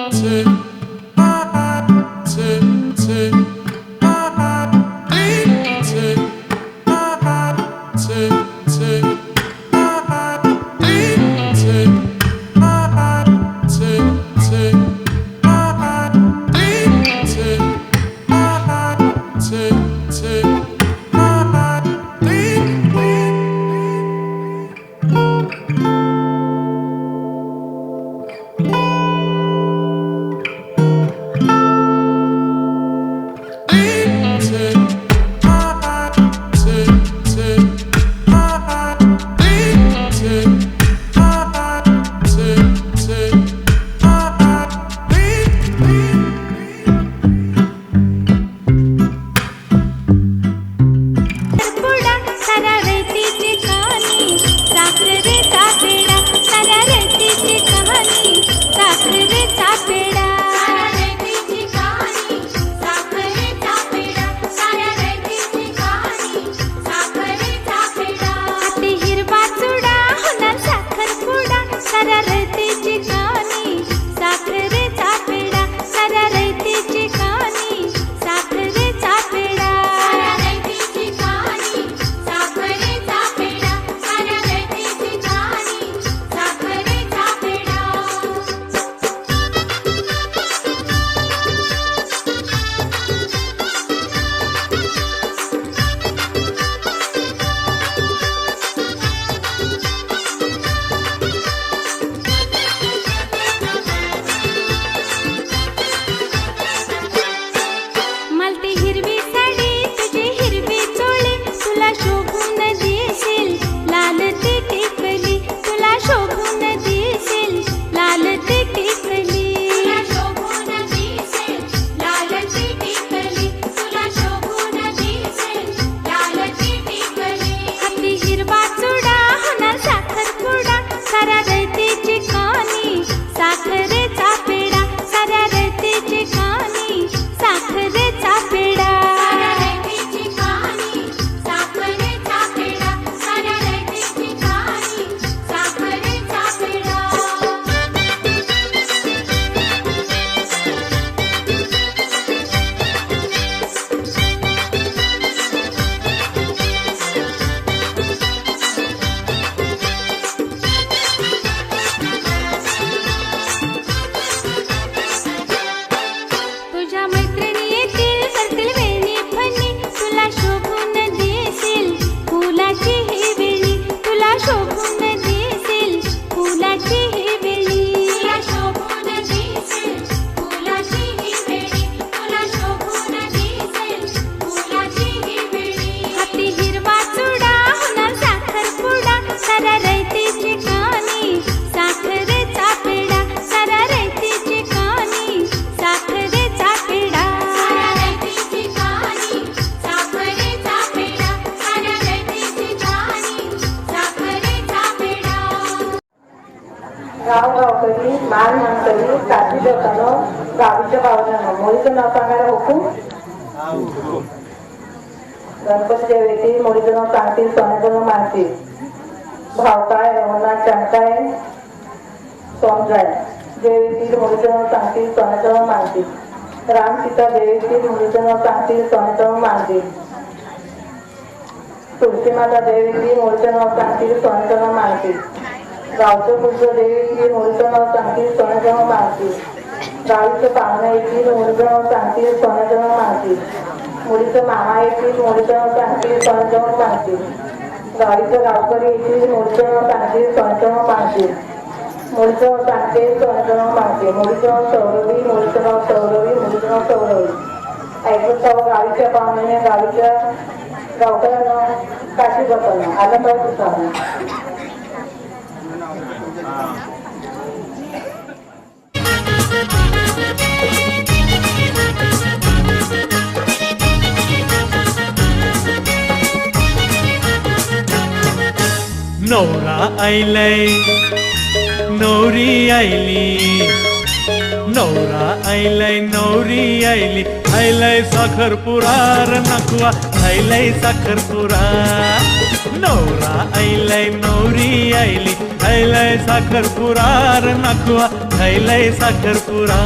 mountain मानकरी काठी देवतानो गावीच्या भावनांनो मोडीचं नाव सांगायला हुकूम गणपती देवेची मोडीचं नाव सांगतील सोन्याचं नाव मानतील. भावकाय रवना चणकाय समजाय देवीतील मोडीचं नाव सांगतील सोन्याचं नाव मानतील. राम सीता देवीतील मोडीचं नाव सांगतील सोन्याचं नाव मानतील. तुळशी माता देवीची मोडीचं नाव सांगतील सोन्याचं नाव मानतील. गावचं पुढचं देवी मोडीचं नाव सांगतील सोन्याचं नाव गावीचं पाहुणा येतील मोडीचं नाव सांगतील सोन्याचं नाव मुलीचं मामा येतील मोडीचं नाव सांगतील गावीचं गावकरी येतील मोडीचं नाव सांगतील सोन्याचं नाव मुलीचं नाव सोन्याचं नाव मुलीचं नाव सौरवी मुलीचं नाव सौरवी मुलीचं नाव सौरवी. ऐकत जावं गावीच्या पाहुण्याने गावीच्या गावकऱ्यानं काशी बसवणं आलं पाहिजे नवरा आयलय नवरी आयली नवरा आईलाय नवरी ऐली साखर साखरपुरार नकवा. ऐलाय साखरपुरा नवरा आईलाय नवरी ऐली साखर पुरार नकवा. ऐलाय साखरपुरा पुरा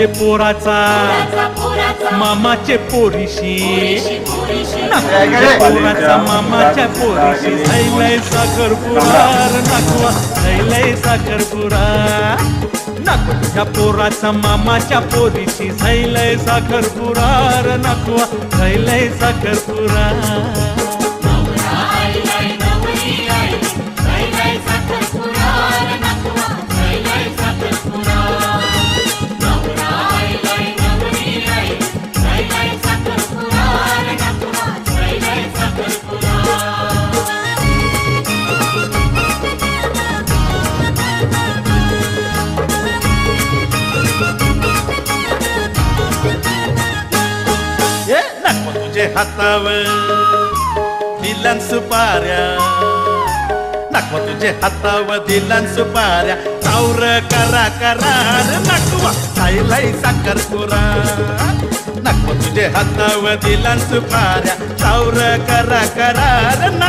तुझे पोराचा. मामाचे पोरीशी. पोराचा मामाच्या पोरीशी. थैलय साखरपुरार नकवा थैलय साखरपुरा नकवा तुझ्या पोराचा मामाच्या पोरीशी. थैलय साखरपुरार नकवा थैलय साखरपुरा ये हातावर. दिलन सुपाऱ्या. नकवा तुझे हातावर दिलन सुपाऱ्या. चावर करा करा नकवा खायलाई साखर पुरा. नकवा तुझे हातावर दिलन सुपाऱ्या. चावर करा करार नक